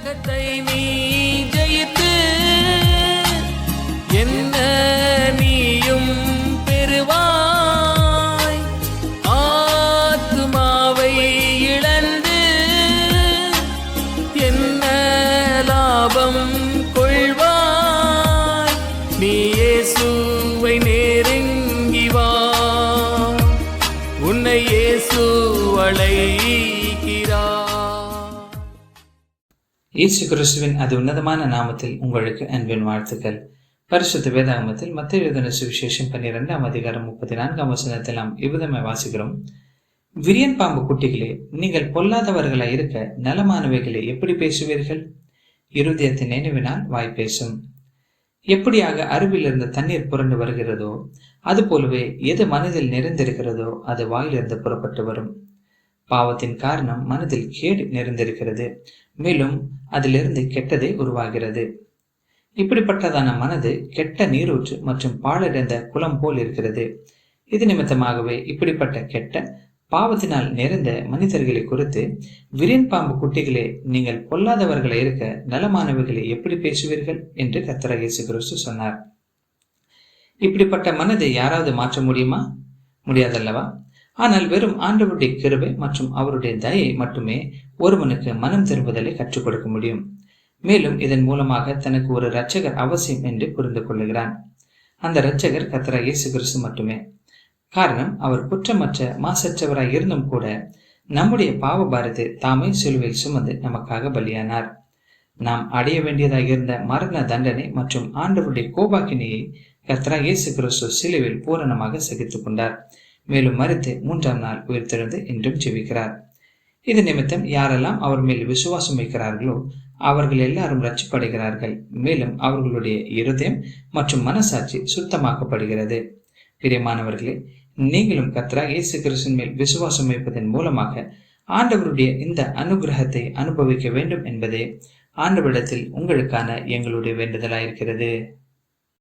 உலகத்தை நீ ஜெயித்து என்ன நீயும் பெறுவாய். ஆத்துமாவை இழந்து என்ன லாபம் கொள்வாய். நீ இயேசுவை நெருங்கி வா. உன்னை இயேசு அழைக்கிறார் இயேசு கிறிஸ்துவின் அது உன்னதமான நாமத்தில் உங்களுக்கு அன்பின் வாழ்த்துக்கள். பரிசுத்த வேதாகமத்தில் மத்திய எழுதின சுவிசேஷம் பன்னிரெண்டாம் அதிகாரம் முப்பத்தி நான்காம் வசனத்தில் நாம் இவ்விதமே வாசிக்கிறோம். விரியன் பாம்பு குட்டிகளே நீங்கள் பொல்லாதவர்களாய் இருக்க நலமானவைகளை எப்படி பேசுவீர்கள்? இருதயத்தின் நினைவினால் வாய் பேசும். எப்படியாக அருவிலிருந்து தண்ணீர் புரண்டு வருகிறதோ அதுபோலவே எது மனதில் நிறைந்திருக்கிறதோ அது வாயிலிருந்து புறப்பட்டு வரும். பாவத்தின் காரணம் மனதில் கேடு நிறைந்திருக்கிறது. மேலும் அதிலிருந்து கெட்டதே உருவாகிறது. இப்படிப்பட்டதான மனது கெட்ட நீரூற்று மற்றும் பாழடைந்த குளம் போல் இருக்கிறது. இது நிமித்தமாகவே இப்படிப்பட்ட கெட்ட பாவத்தினால் நிறைந்த மனிதர்களை குறித்து விரியன் பாம்பு குட்டிகளே நீங்கள் பொல்லாதவர்களை இருக்க நலமானவர்களை எப்படி பேசுவீர்கள்? என்று கர்த்தர் இயேசு கிறிஸ்து சொன்னார். இப்படிப்பட்ட மனதை யாராவது மாற்ற முடியுமா? முடியாதல்லவா? ஆனால் வெறும் ஆண்டவருடைய கிருபை மற்றும் அவருடைய தயை மட்டுமே ஒருவனுக்கு மனம் திரும்புதலை கற்றுக் கொடுக்க முடியும். மேலும் இதன் மூலமாக தனக்கு ஒரு இரட்சகர் அவசியம் என்று புரிந்து கொள்ளுகிறான். அந்த இரட்சகர் கத்தரா இயேசு கிறிஸ்து மட்டுமே. காரணம் அவர் குற்றமற்ற மாசற்றவராய் இருந்தும் கூட நம்முடைய பாவ பாரத்தை தாமே சிலுவையில் சுமந்து நமக்காக பலியானார். நாம் அடைய வேண்டியதாக இருந்த மரண தண்டனை மற்றும் ஆண்டவருடைய கோபாக்கினியை கத்ரா இயேசு கிறிஸ்து சிலுவையில் பூரணமாக சகித்துக் கொண்டார். மேலும் மறித்து மூன்றாம் நாள் உயிர்த்தெழுந்து இன்றும் ஜெபிக்கிறார். இது நிமித்தம் யாரெல்லாம் அவர் மேல் விசுவாசம் வைக்கிறார்களோ அவர்கள் எல்லாரும் ரச்சிப்படைகிறார்கள் மேலும் அவர்களுடைய இருதயம் மற்றும் மனசாட்சி சுத்தமாக்கப்படுகிறது. பிரியமானவர்களே நீங்களும் கத்ரா இயேசு கிறிஸ்தின் மேல் விசுவாசம் வைப்பதன் மூலமாக ஆண்டவருடைய இந்த அனுகிரகத்தை அனுபவிக்க வேண்டும் என்பதே ஆண்டவரிடத்தில் உங்களுக்கான எங்களுடைய வேண்டுதலாயிருக்கிறது.